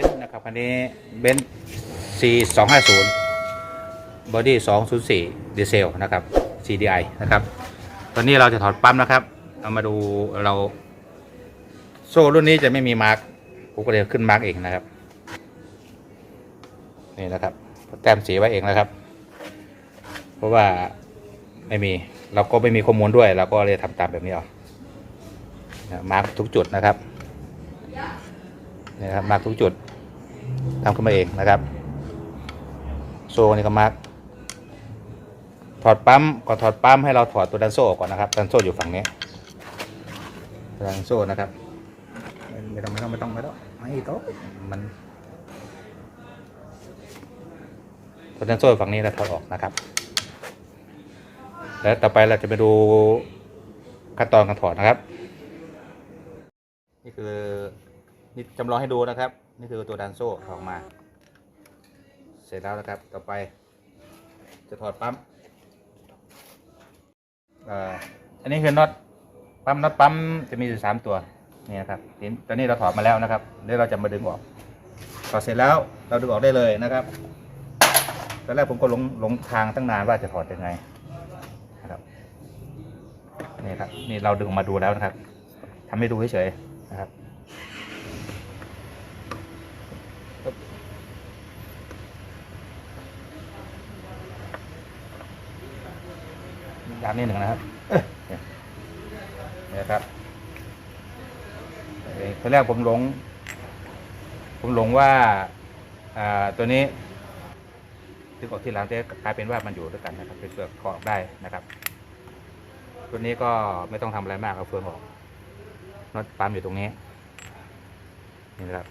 นซ์นะครับคันนี้เบนซ์ C 2 5 0บอดี้204ดีเซลนะครับ CDI นะครับ ตอนนี้เราจะถอดปั๊มนะครับ เอามาดูเรา โซ่รุ่นนี้จะไม่มีมาร์กผมก็เลยขึ้นมาร์กเองนะครับ นี่นะครับ แต้มสีไว้เองนะครับ เพราะว่าไม่มีเราก็ไม่มีข้อมูลด้วย เราก็เลยทำตามแบบนี้เอามาร์กทุกจุดนะครับ นะครับมาร์กทุกจุดทำขึ้นมาเองนะครับ โซ่นี่ก็มาร์กถอดปั๊มก่อนถอดปั๊มให้เราถอดตัวดันโซ่ออกก่อนนะครับดันโซ่อยู่ฝั่งนี้ดันโซ่นะครับไม่ต้องไม่ต้องไม่ต้องไม่ต้องไม่ต้องมันตัวดันโซ่ฝั่งนี้เราถอดออกนะครับ แล้วต่อไปเราจะไปดูขั้นตอนการถอดนะครับ นี่คือ นี่จำลองให้ดูนะครับ นี่คือตัวดันโซ่ออกมา เสร็จแล้วนะครับ ต่อไป จะถอดปั๊มอ่ออันนี้คือน็อตปั๊มน็อตปั๊มจะมีอยู่สามตัวนี่นะครับตอนนี้เราถอดมาแล้วนะครับเดี๋ยวเราจะมาดึงออกถอดเสร็จแล้วเราดึงออกได้เลยนะครับตอนแรกผมก็หลงหลงทางตั้งนานว่าจะถอดยังไงนะครับนี่ครับนี่เราดึงออกมาดูแล้วนะครับทำให้ดูเฉยๆนะครับ ยามนิดหนึ่งนะครับเอ้ยนี่นะครับเอ่อตอนแรกผมหลง ผมหลงว่าอ่าตัวนี้ที่กดที่หลังจะกลายเป็นว่ามันอยู่ด้วยกันนะครับเป็นเปลือกกรอบได้นะครับ ตัวนี้ก็ไม่ต้องทำอะไรมากเอาเฟืองออกน็อตปั๊มอยู่ตรงนี้นี่นะครับ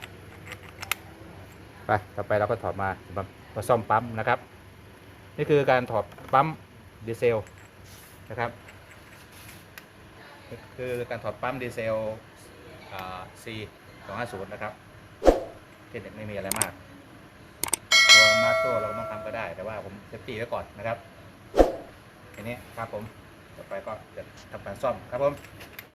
ไปต่อไปเราก็ถอดมามามาซ่อมปั๊มนะครับ นี่คือการถอดปั๊มดีเซล นะครับ คือการถอดปั๊มดีเซลอ่า C 250 นะครับเทคนิคไม่มีอะไรมากตัวมาสโซ่เราก็ต้องทำก็ได้ แต่ว่าผมเซฟตี้ไว้ก่อนนะครับทีนี้ครับผม ต่อไปก็จะทำการซ่อมครับผม